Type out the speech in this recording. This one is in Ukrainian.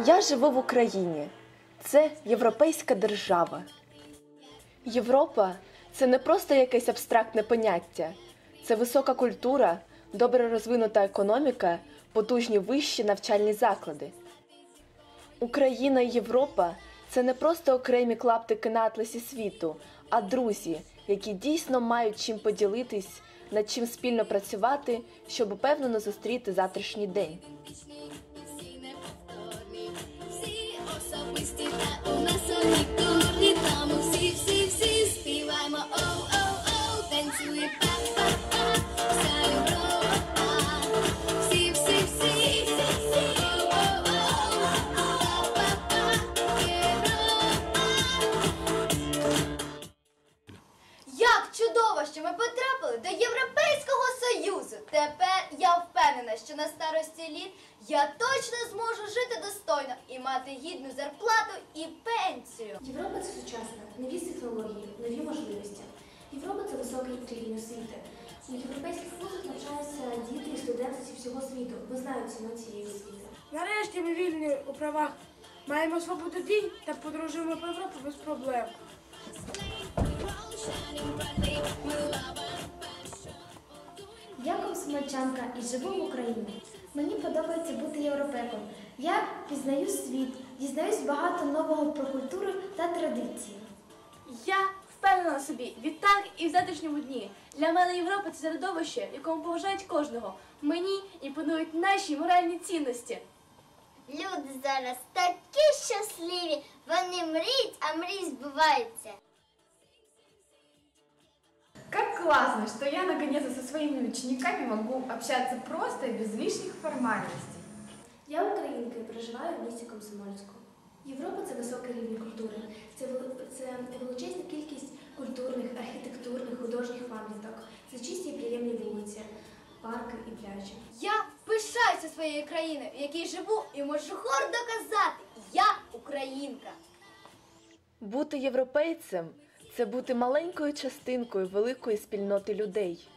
Я живу в Україні. Це європейська держава. Європа це не просто якесь абстрактне поняття, це висока культура, добре розвинута економіка, потужні вищі навчальні заклади. Україна і Європа це не просто окремі клаптики на атласі світу, а друзі, які дійсно мають чим поділитись, над чим спільно працювати, щоб упевнено зустріти завтрашній день. Що ми потрапили до Європейського Союзу. Тепер я впевнена, що на старості літ я точно зможу жити достойно і мати гідну зарплату і пенсію. Європа це сучасна, нові технології, нові можливості. Європа це високий рівень освіти. У європейських вузах навчаються діти і студенти зі всього світу, бо знають ціну цієї освіти. Нарешті ми вільні у правах. Маємо свободу дій та подорожуємо по Європі без проблем. Я і живу в Україні. Мені подобається бути європейком. Я пізнаю світ, дізнаюсь багато нового про культуру та традиції. Я впевнена собі відтак і в завтрашньому дні. Для мене Європа це середовище, в якому поважають кожного. Мені імпонують наші моральні цінності. Люди зараз такі щасливі, вони мріють, а мрії збуваються. Как классно, что я наконец-то со своими учениками могу общаться просто и без лишних формальностей. Я українка і проживаю в місті Комсомольську. Європа це високий рівень культури. Це, це величезна кількість культурних, архітектурних, художніх пам'яток. Це чисті і приємні вулиці, парки і пляжі. Я пишаюся своєю країною, в якій живу, і можу гордо казати, я українка. Бути європейцем це бути маленькою частинкою великої спільноти людей.